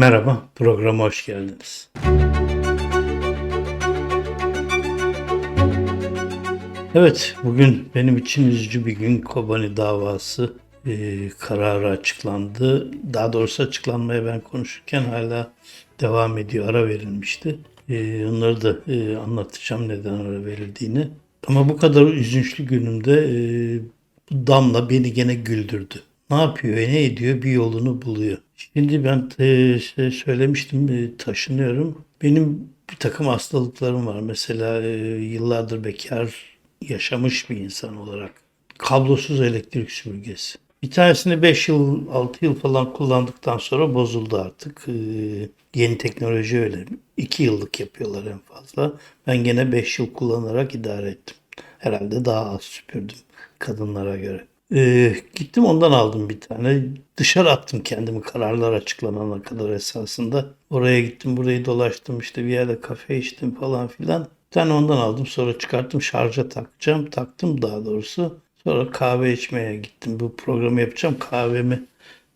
Merhaba, programa hoş geldiniz. Evet, bugün benim için üzücü bir gün. Kobani davası e, kararı açıklandı. Daha doğrusu açıklanmaya ben konuşurken hala devam ediyor. Ara verilmişti. E, onları da e, anlatacağım neden ara verildiğini. Ama bu kadar üzünçlü günümde e, damla beni gene güldürdü. Ne yapıyor, ne ediyor bir yolunu buluyor. Şimdi ben e, şey söylemiştim e, taşınıyorum. Benim bir takım hastalıklarım var. Mesela e, yıllardır bekar yaşamış bir insan olarak. Kablosuz elektrik süpürgesi. Bir tanesini 5 yıl, 6 yıl falan kullandıktan sonra bozuldu artık. E, yeni teknoloji öyle. 2 yıllık yapıyorlar en fazla. Ben gene 5 yıl kullanarak idare ettim. Herhalde daha az süpürdüm kadınlara göre. Ee, gittim ondan aldım bir tane. Dışarı attım kendimi kararlar açıklanana kadar esasında. Oraya gittim burayı dolaştım işte bir yerde kafe içtim falan filan. Bir tane ondan aldım sonra çıkarttım şarja takacağım. Taktım daha doğrusu. Sonra kahve içmeye gittim. Bu programı yapacağım. Kahvemi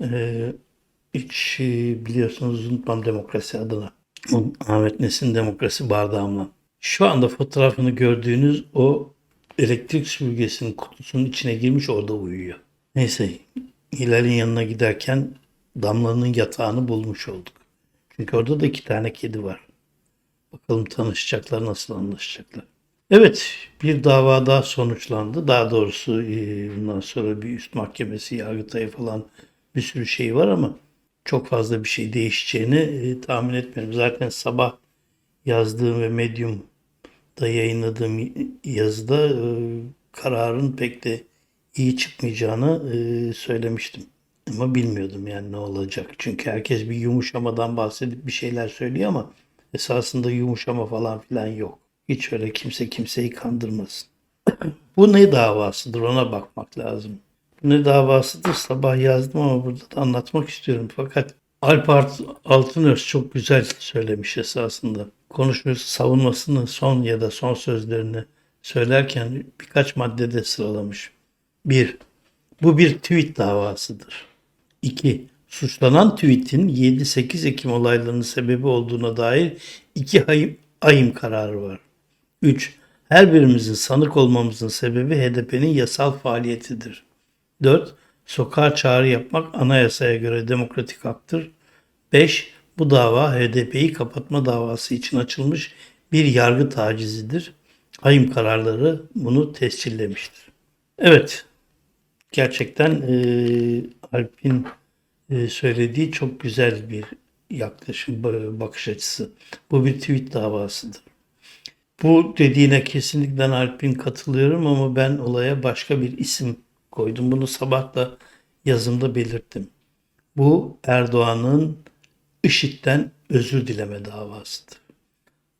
e, hiç e, biliyorsunuz unutmam demokrasi adına. Ahmet Nesin demokrasi bardağımla. Şu anda fotoğrafını gördüğünüz o elektrik süpürgesinin kutusunun içine girmiş orada uyuyor. Neyse Hilal'in yanına giderken Damla'nın yatağını bulmuş olduk. Çünkü orada da iki tane kedi var. Bakalım tanışacaklar nasıl anlaşacaklar. Evet bir dava daha sonuçlandı. Daha doğrusu e, bundan sonra bir üst mahkemesi, yargıtayı falan bir sürü şey var ama çok fazla bir şey değişeceğini e, tahmin etmiyorum. Zaten sabah yazdığım ve Medium da yayınladığım yazıda e, kararın pek de iyi çıkmayacağını e, söylemiştim. Ama bilmiyordum yani ne olacak. Çünkü herkes bir yumuşamadan bahsedip bir şeyler söylüyor ama esasında yumuşama falan filan yok. Hiç öyle kimse kimseyi kandırmasın. Bu ne davasıdır ona bakmak lazım. Bu ne davasıdır sabah yazdım ama burada da anlatmak istiyorum. Fakat Alp Art- Altınöz çok güzel söylemiş esasında. Konuşması, savunmasını son ya da son sözlerini söylerken birkaç maddede sıralamış. 1. Bu bir tweet davasıdır. 2. Suçlanan tweetin 7-8 Ekim olaylarının sebebi olduğuna dair iki ayım, ayım kararı var. 3. Her birimizin sanık olmamızın sebebi HDP'nin yasal faaliyetidir. 4. Sokağa çağrı yapmak anayasaya göre demokratik haktır. 5. Bu dava HDP'yi kapatma davası için açılmış bir yargı tacizidir. Hayım kararları bunu tescillemiştir. Evet, gerçekten e, Alp'in e, söylediği çok güzel bir yaklaşım, ba- bakış açısı. Bu bir tweet davasıdır. Bu dediğine kesinlikle Alp'in katılıyorum ama ben olaya başka bir isim koydum. Bunu sabah da yazımda belirttim. Bu Erdoğan'ın IŞİD'den özür dileme davasıdır.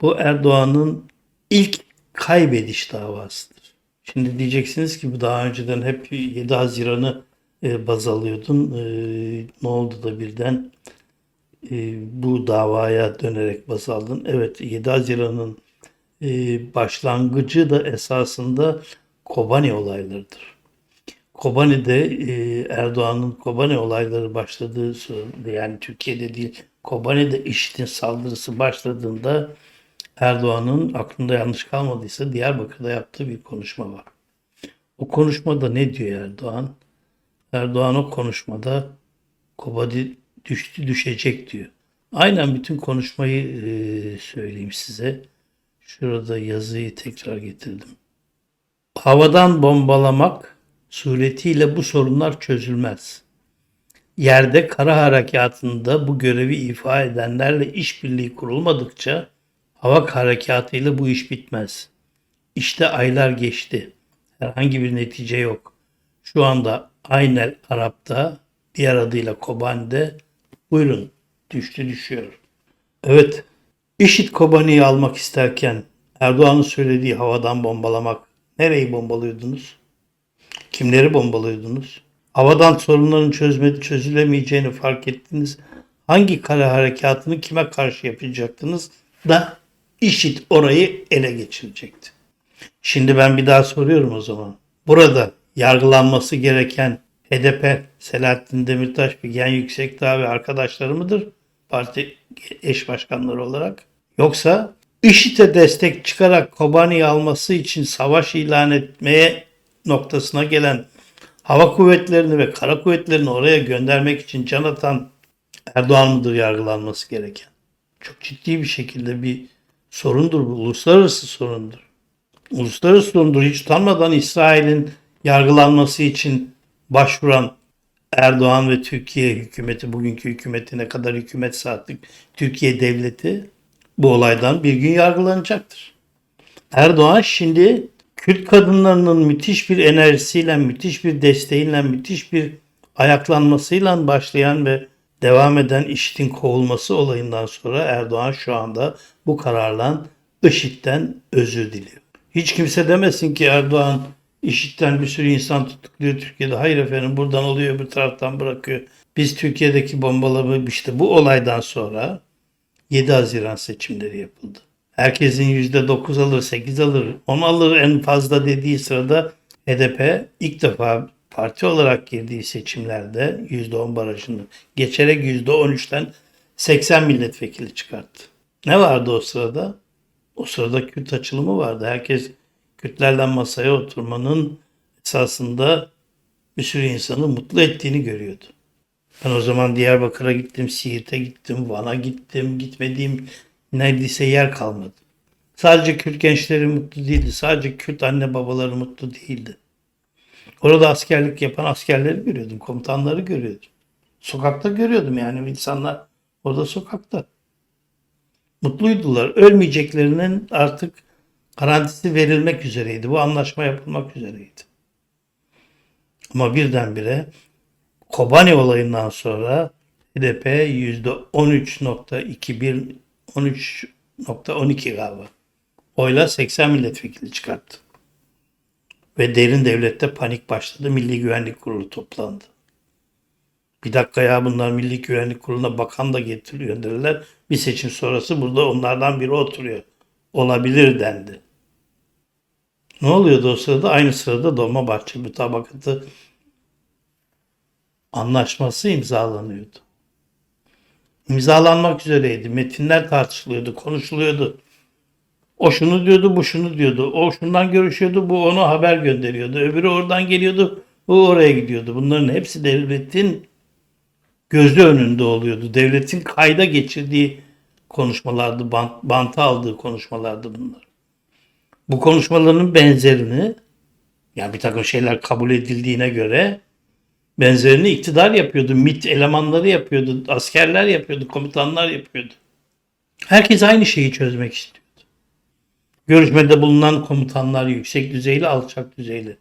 Bu Erdoğan'ın ilk kaybediş davasıdır. Şimdi diyeceksiniz ki daha önceden hep 7 Haziran'ı e, baz alıyordun. E, ne oldu da birden e, bu davaya dönerek baz aldın? Evet 7 Haziran'ın başlangıcı da esasında Kobani olaylarıdır. Kobani'de Erdoğan'ın Kobani olayları başladığı yani Türkiye'de değil Kobani'de IŞİD'in saldırısı başladığında Erdoğan'ın aklında yanlış kalmadıysa Diyarbakır'da yaptığı bir konuşma var. O konuşmada ne diyor Erdoğan? Erdoğan o konuşmada Kobani düştü düşecek diyor. Aynen bütün konuşmayı e, söyleyeyim size. Şurada yazıyı tekrar getirdim. Havadan bombalamak suretiyle bu sorunlar çözülmez. Yerde kara harekatında bu görevi ifa edenlerle işbirliği kurulmadıkça hava harekatıyla bu iş bitmez. İşte aylar geçti. Herhangi bir netice yok. Şu anda Aynel Arap'ta, diğer adıyla Kobani'de buyurun düştü düşüyor. Evet, IŞİD Kobani'yi almak isterken Erdoğan'ın söylediği havadan bombalamak nereyi bombalıyordunuz? Kimleri bombalıyordunuz? Havadan sorunların çözmedi, çözülemeyeceğini fark ettiniz. Hangi kare harekatını kime karşı yapacaktınız da IŞİD orayı ele geçirecekti. Şimdi ben bir daha soruyorum o zaman. Burada yargılanması gereken HDP, Selahattin Demirtaş, Figen Yüksekdağ ve arkadaşları mıdır? parti eş başkanları olarak. Yoksa IŞİD'e destek çıkarak Kobani'yi alması için savaş ilan etmeye noktasına gelen hava kuvvetlerini ve kara kuvvetlerini oraya göndermek için can atan Erdoğan mıdır yargılanması gereken? Çok ciddi bir şekilde bir sorundur bu. Uluslararası sorundur. Uluslararası sorundur. Hiç utanmadan İsrail'in yargılanması için başvuran Erdoğan ve Türkiye hükümeti, bugünkü hükümeti ne kadar hükümet saatlik Türkiye devleti bu olaydan bir gün yargılanacaktır. Erdoğan şimdi Kürt kadınlarının müthiş bir enerjisiyle, müthiş bir desteğiyle, müthiş bir ayaklanmasıyla başlayan ve devam eden IŞİD'in kovulması olayından sonra Erdoğan şu anda bu kararla IŞİD'den özür diliyor. Hiç kimse demesin ki Erdoğan IŞİD'den bir sürü insan tutukluyor Türkiye'de. Hayır efendim buradan alıyor bir taraftan bırakıyor. Biz Türkiye'deki bombalama işte bu olaydan sonra 7 Haziran seçimleri yapıldı. Herkesin %9 alır, 8 alır, 10 alır en fazla dediği sırada HDP ilk defa parti olarak girdiği seçimlerde %10 barajını geçerek %13'ten 80 milletvekili çıkarttı. Ne vardı o sırada? O sırada Kürt açılımı vardı. Herkes Kürtlerle masaya oturmanın esasında bir sürü insanı mutlu ettiğini görüyordu. Ben o zaman Diyarbakır'a gittim, Siirt'e gittim, Van'a gittim, gitmediğim neredeyse yer kalmadı. Sadece Kürt gençleri mutlu değildi. Sadece Kürt anne babaları mutlu değildi. Orada askerlik yapan askerleri görüyordum. Komutanları görüyordum. Sokakta görüyordum yani insanlar orada sokakta. Mutluydular. Ölmeyeceklerinin artık garantisi verilmek üzereydi. Bu anlaşma yapılmak üzereydi. Ama birdenbire Kobani olayından sonra HDP %13.21 13.12 galiba. Oyla 80 milletvekili çıkarttı. Ve derin devlette panik başladı. Milli Güvenlik Kurulu toplandı. Bir dakika ya bunlar Milli Güvenlik Kurulu'na bakan da getiriyor dediler. Bir seçim sonrası burada onlardan biri oturuyor. Olabilir dendi. Ne oluyordu o sırada? Aynı sırada Dolmabahçe mütabakatı anlaşması imzalanıyordu. İmzalanmak üzereydi. Metinler tartışılıyordu, konuşuluyordu. O şunu diyordu, bu şunu diyordu. O şundan görüşüyordu, bu onu haber gönderiyordu. Öbürü oradan geliyordu, bu oraya gidiyordu. Bunların hepsi devletin gözü önünde oluyordu. Devletin kayda geçirdiği konuşmalardı, bant, banta aldığı konuşmalardı bunlar. Bu konuşmaların benzerini, yani bir takım şeyler kabul edildiğine göre benzerini iktidar yapıyordu. MIT elemanları yapıyordu, askerler yapıyordu, komutanlar yapıyordu. Herkes aynı şeyi çözmek istiyordu. Görüşmede bulunan komutanlar yüksek düzeyli, alçak düzeyli.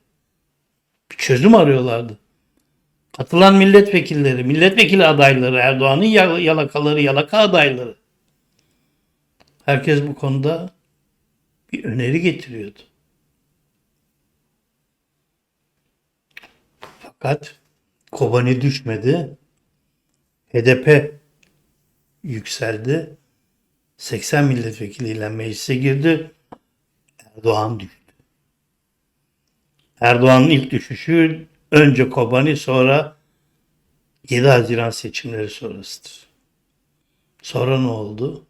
Bir çözüm arıyorlardı. Katılan milletvekilleri, milletvekili adayları, Erdoğan'ın yalakaları, yalaka adayları. Herkes bu konuda bir öneri getiriyordu. Fakat Kobani düşmedi. HDP yükseldi. 80 milletvekiliyle meclise girdi. Erdoğan düştü. Erdoğan'ın ilk düşüşü önce Kobani sonra 7 Haziran seçimleri sonrasıdır. Sonra ne oldu?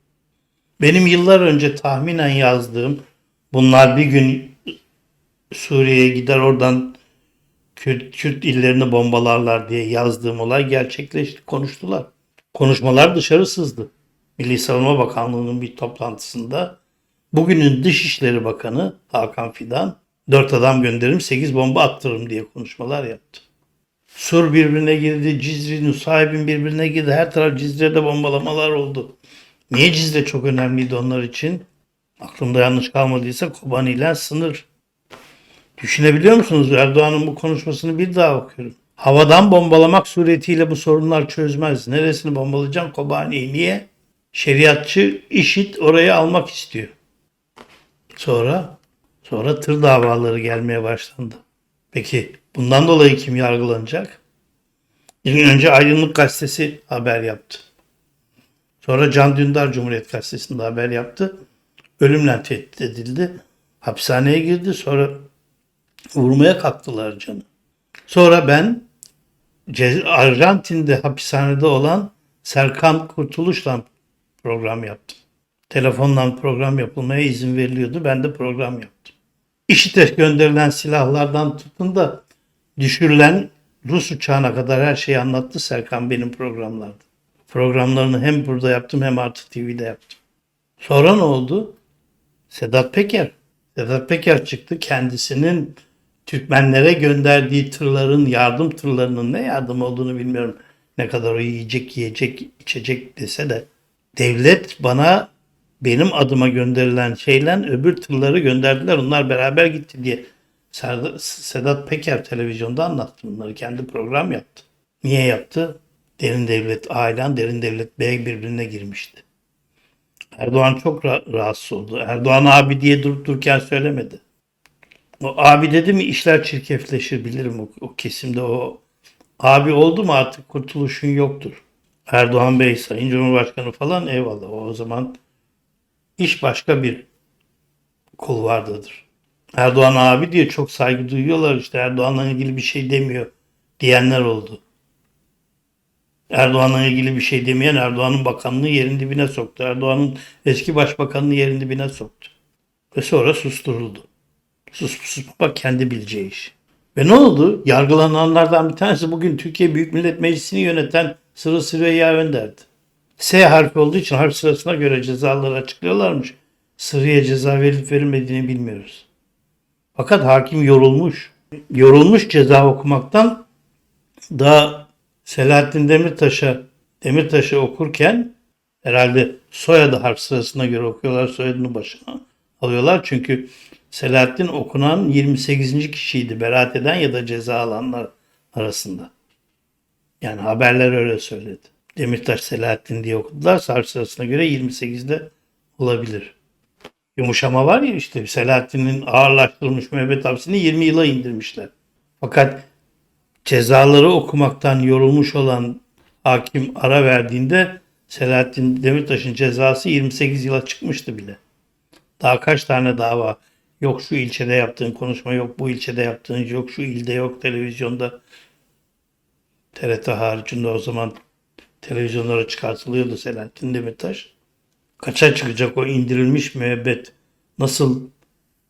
Benim yıllar önce tahminen yazdığım bunlar bir gün Suriye'ye gider oradan Kürt, Kürt illerini bombalarlar diye yazdığım olay gerçekleşti. Konuştular. Konuşmalar dışarı sızdı. Milli Savunma Bakanlığı'nın bir toplantısında bugünün Dışişleri Bakanı Hakan Fidan dört adam gönderirim sekiz bomba attırırım diye konuşmalar yaptı. Sur birbirine girdi, Cizre, Nusaybin birbirine girdi. Her taraf Cizre'de bombalamalar oldu. Niye Cizre çok önemliydi onlar için? Aklımda yanlış kalmadıysa Kobani ile sınır. Düşünebiliyor musunuz? Erdoğan'ın bu konuşmasını bir daha okuyorum. Havadan bombalamak suretiyle bu sorunlar çözmez. Neresini bombalayacağım? Kobani'yi. Niye? Şeriatçı işit orayı almak istiyor. Sonra sonra tır davaları gelmeye başlandı. Peki bundan dolayı kim yargılanacak? Bir gün önce Aydınlık Gazetesi haber yaptı. Sonra Can Dündar Cumhuriyet Gazetesi'nde haber yaptı. Ölümle tehdit edildi. Hapishaneye girdi. Sonra vurmaya kalktılar canı. Sonra ben Arjantin'de hapishanede olan Serkan Kurtuluş'la program yaptım. Telefonla program yapılmaya izin veriliyordu. Ben de program yaptım. İşite gönderilen silahlardan tutun da düşürülen Rus uçağına kadar her şeyi anlattı Serkan benim programlarda. Programlarını hem burada yaptım hem Artı TV'de yaptım. Sonra ne oldu? Sedat Peker. Sedat Peker çıktı kendisinin Türkmenlere gönderdiği tırların yardım tırlarının ne yardım olduğunu bilmiyorum. Ne kadar o yiyecek, yiyecek, içecek dese de devlet bana benim adıma gönderilen şeyle öbür tırları gönderdiler. Onlar beraber gitti diye. Sedat Peker televizyonda anlattı bunları. Kendi program yaptı. Niye yaptı? Derin devlet, ailen derin devlet bey birbirine girmişti. Erdoğan çok ra- rahatsız oldu. Erdoğan abi diye durup dururken söylemedi. O abi dedi mi işler çirkefleşir bilirim o, o kesimde o abi oldu mu artık kurtuluşun yoktur. Erdoğan Bey Sayın Cumhurbaşkanı falan eyvallah o, zaman iş başka bir kulvardadır. Erdoğan abi diye çok saygı duyuyorlar işte Erdoğan'la ilgili bir şey demiyor diyenler oldu. Erdoğan'la ilgili bir şey demeyen Erdoğan'ın bakanlığı yerin dibine soktu. Erdoğan'ın eski başbakanını yerin dibine soktu. Ve sonra susturuldu. Sus sus bak kendi bileceği iş. Ve ne oldu? Yargılananlardan bir tanesi bugün Türkiye Büyük Millet Meclisi'ni yöneten Sırrı Süreyya Önder'di. S harfi olduğu için harf sırasına göre cezaları açıklıyorlarmış. Sırrı'ya ceza verilip verilmediğini bilmiyoruz. Fakat hakim yorulmuş. Yorulmuş ceza okumaktan daha Selahattin Demirtaş'a Demirtaş'ı okurken herhalde soyadı harf sırasına göre okuyorlar soyadını başına alıyorlar. Çünkü Selahattin okunan 28. kişiydi beraat eden ya da ceza alanlar arasında. Yani haberler öyle söyledi. Demirtaş Selahattin diye okudular. Harf sırasına göre 28'de olabilir. Yumuşama var ya işte Selahattin'in ağırlaştırılmış müebbet hapsini 20 yıla indirmişler. Fakat cezaları okumaktan yorulmuş olan hakim ara verdiğinde Selahattin Demirtaş'ın cezası 28 yıla çıkmıştı bile. Daha kaç tane dava yok şu ilçede yaptığın konuşma yok bu ilçede yaptığın yok şu ilde yok televizyonda TRT haricinde o zaman televizyonlara çıkartılıyordu Selahattin Demirtaş. Kaça çıkacak o indirilmiş müebbet? Nasıl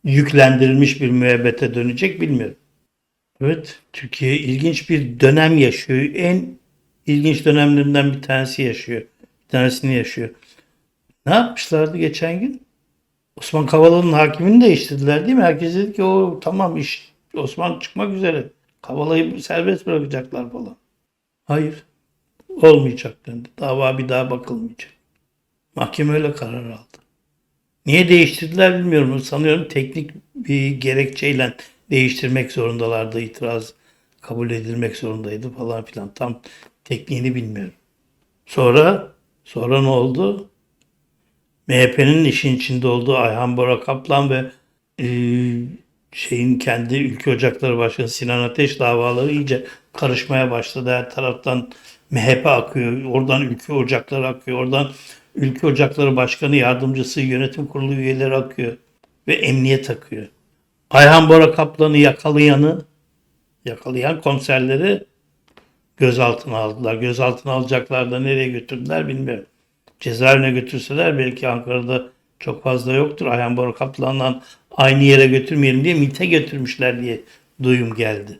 yüklendirilmiş bir müebbete dönecek bilmiyorum. Evet, Türkiye ilginç bir dönem yaşıyor. En ilginç dönemlerinden bir tanesi yaşıyor. Bir tanesini yaşıyor. Ne yapmışlardı geçen gün? Osman Kavala'nın hakimini değiştirdiler değil mi? Herkes dedi ki o tamam iş Osman çıkmak üzere. Kavala'yı serbest bırakacaklar falan. Hayır. Olmayacak dendi. Dava bir daha bakılmayacak. Mahkeme öyle karar aldı. Niye değiştirdiler bilmiyorum. Sanıyorum teknik bir gerekçeyle değiştirmek zorundalardı. İtiraz kabul edilmek zorundaydı falan filan. Tam tekniğini bilmiyorum. Sonra sonra ne oldu? MHP'nin işin içinde olduğu Ayhan Bora Kaplan ve e, şeyin kendi ülke ocakları başkanı Sinan Ateş davaları iyice karışmaya başladı. Her taraftan MHP akıyor. Oradan ülke ocakları akıyor. Oradan ülke ocakları başkanı yardımcısı yönetim kurulu üyeleri akıyor. Ve emniyet akıyor. Ayhan Bora Kaplan'ı yakalayanı yakalayan komiserleri gözaltına aldılar. Gözaltına alacaklar da nereye götürdüler bilmiyorum. Cezaevine götürseler belki Ankara'da çok fazla yoktur. Ayhan Bora Kaplan'la aynı yere götürmeyelim diye MİT'e götürmüşler diye duyum geldi.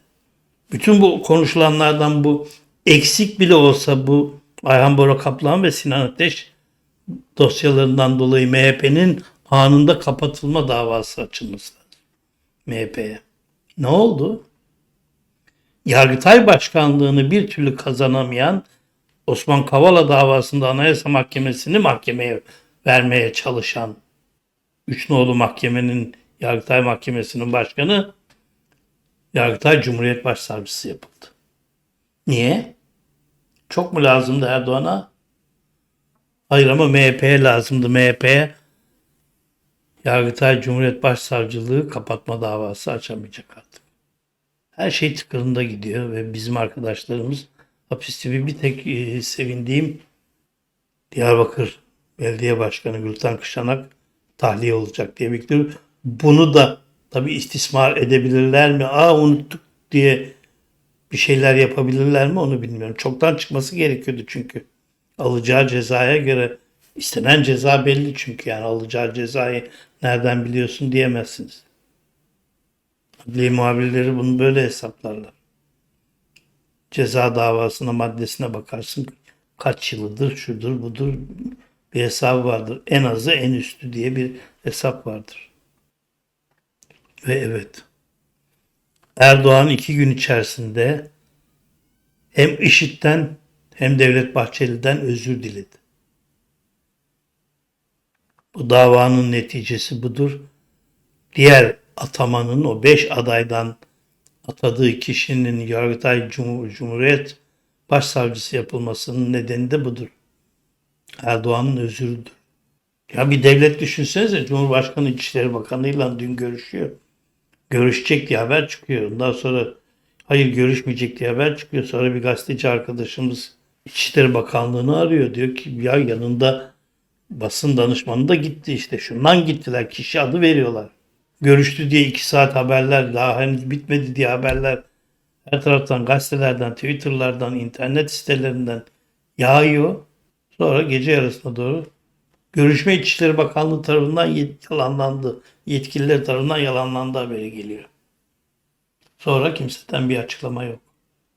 Bütün bu konuşulanlardan bu eksik bile olsa bu Ayhan Bora Kaplan ve Sinan Ateş dosyalarından dolayı MHP'nin anında kapatılma davası açılması lazım. MHP'ye. Ne oldu? Yargıtay Başkanlığını bir türlü kazanamayan Osman Kavala davasında Anayasa Mahkemesi'ni mahkemeye vermeye çalışan Üç nolu mahkemenin Yargıtay Mahkemesi'nin başkanı Yargıtay Cumhuriyet Başsavcısı yapıldı. Niye? Çok mu lazımdı Erdoğan'a? Hayır ama MHP'ye lazımdı. MHP'ye Yargıtay Cumhuriyet Başsavcılığı kapatma davası açamayacak artık. Her şey tıkırında gidiyor ve bizim arkadaşlarımız hapis gibi bir tek e, sevindiğim Diyarbakır Belediye Başkanı Gülten Kışanak tahliye olacak diye bekliyorum. Bunu da tabii istismar edebilirler mi? Aa unuttuk diye bir şeyler yapabilirler mi onu bilmiyorum. Çoktan çıkması gerekiyordu çünkü. Alacağı cezaya göre istenen ceza belli çünkü yani alacağı cezayı nereden biliyorsun diyemezsiniz. Adliye muhabirleri bunu böyle hesaplarlar. Ceza davasına maddesine bakarsın kaç yılıdır şudur budur bir hesabı vardır. En azı en üstü diye bir hesap vardır. Ve evet Erdoğan iki gün içerisinde hem IŞİD'den hem Devlet Bahçeli'den özür diledi. Bu davanın neticesi budur. Diğer atamanın o beş adaydan atadığı kişinin Yargıtay Cumhur- Cumhuriyet Başsavcısı yapılmasının nedeni de budur. Erdoğan'ın özürüdür. Ya bir devlet düşünsenize Cumhurbaşkanı İçişleri Bakanı'yla dün görüşüyor. Görüşecek diye haber çıkıyor. Ondan sonra hayır görüşmeyecek diye haber çıkıyor. Sonra bir gazeteci arkadaşımız İçişleri Bakanlığı'nı arıyor. Diyor ki ya yanında basın danışmanı da gitti işte. Şundan gittiler. Kişi adı veriyorlar. Görüştü diye iki saat haberler daha henüz bitmedi diye haberler her taraftan gazetelerden, Twitter'lardan, internet sitelerinden yağıyor. Sonra gece yarısına doğru görüşme İçişleri Bakanlığı tarafından yalanlandı. Yetkililer tarafından yalanlandı haberi geliyor. Sonra kimseden bir açıklama yok.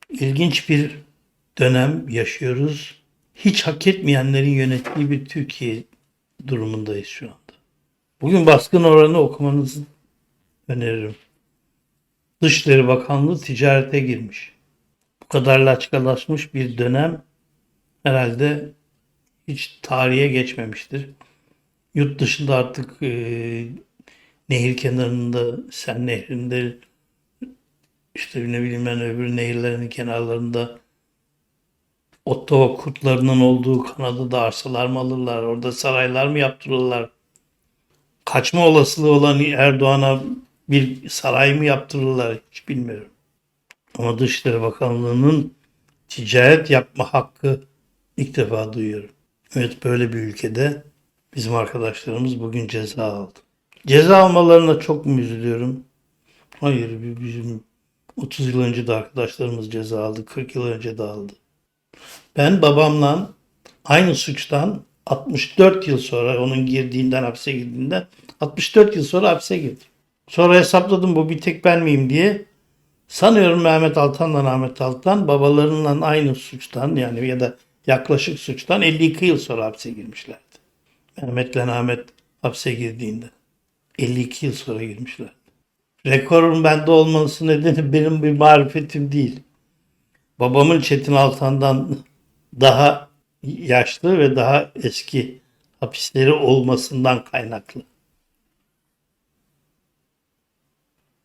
İlginç bir dönem yaşıyoruz. Hiç hak etmeyenlerin yönettiği bir Türkiye durumundayız şu anda. Bugün baskın oranı okumanızı öneririm. Dışişleri Bakanlığı ticarete girmiş. Bu kadar laçkalaşmış bir dönem herhalde hiç tarihe geçmemiştir. Yurt dışında artık e, nehir kenarında, Sen Nehri'nde işte ne bileyim ben öbür nehirlerin kenarlarında Ottawa kurtlarının olduğu Kanada'da arsalar mı alırlar? Orada saraylar mı yaptırırlar? Kaçma olasılığı olan Erdoğan'a bir saray mı yaptırırlar? Hiç bilmiyorum. Ama Dışişleri Bakanlığı'nın ticaret yapma hakkı ilk defa duyuyorum. Evet böyle bir ülkede bizim arkadaşlarımız bugün ceza aldı. Ceza almalarına çok mu üzülüyorum? Hayır bizim 30 yıl önce de arkadaşlarımız ceza aldı. 40 yıl önce de aldı. Ben babamla aynı suçtan 64 yıl sonra onun girdiğinden hapse girdiğinden 64 yıl sonra hapse girdim. Sonra hesapladım bu bir tek ben miyim diye. Sanıyorum Mehmet Altan'la Ahmet Altan babalarından aynı suçtan yani ya da yaklaşık suçtan 52 yıl sonra hapse girmişlerdi. Mehmet'le Ahmet hapse girdiğinde. 52 yıl sonra girmişlerdi. Rekorun bende olması nedeni benim bir marifetim değil. Babamın Çetin Altan'dan daha yaşlı ve daha eski hapisleri olmasından kaynaklı.